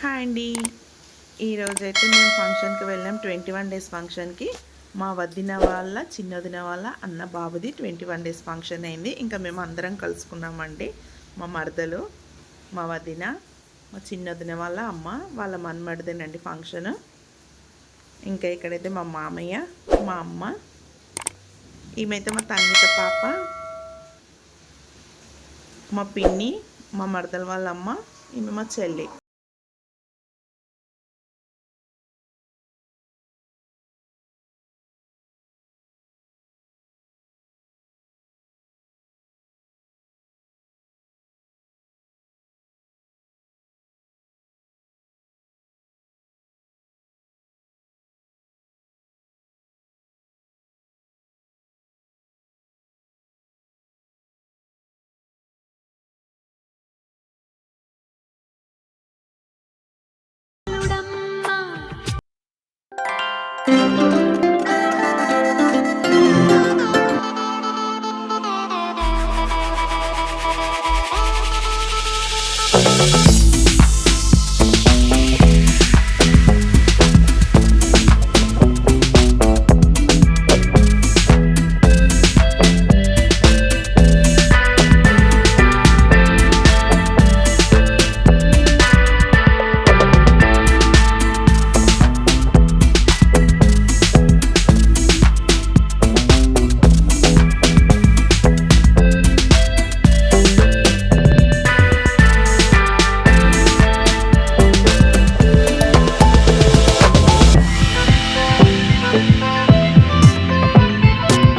Hi అండి. ఈరోజైతే మేము ఫంక్షన్కి వెళ్ళాం. ట్వంటీ వన్ డేస్ ఫంక్షన్కి. మా వదిన వాళ్ళ చిన్నదిన వాళ్ళ అన్న బాబుది ట్వంటీ వన్ డేస్ ఫంక్షన్ అయింది. ఇంకా మేము అందరం కలుసుకున్నామండి. మా మరదలు మా వదిన మా చిన్నదిన వాళ్ళ అమ్మ వాళ్ళ మన్మడిదేనండి ఫంక్షన్. ఇంకా ఇక్కడైతే మా మామయ్య మా అమ్మ ఈమెతే మా తన్నిక పాప మా పిన్ని మా మరదల వాళ్ళ అమ్మ ఈమె మా చెల్లి.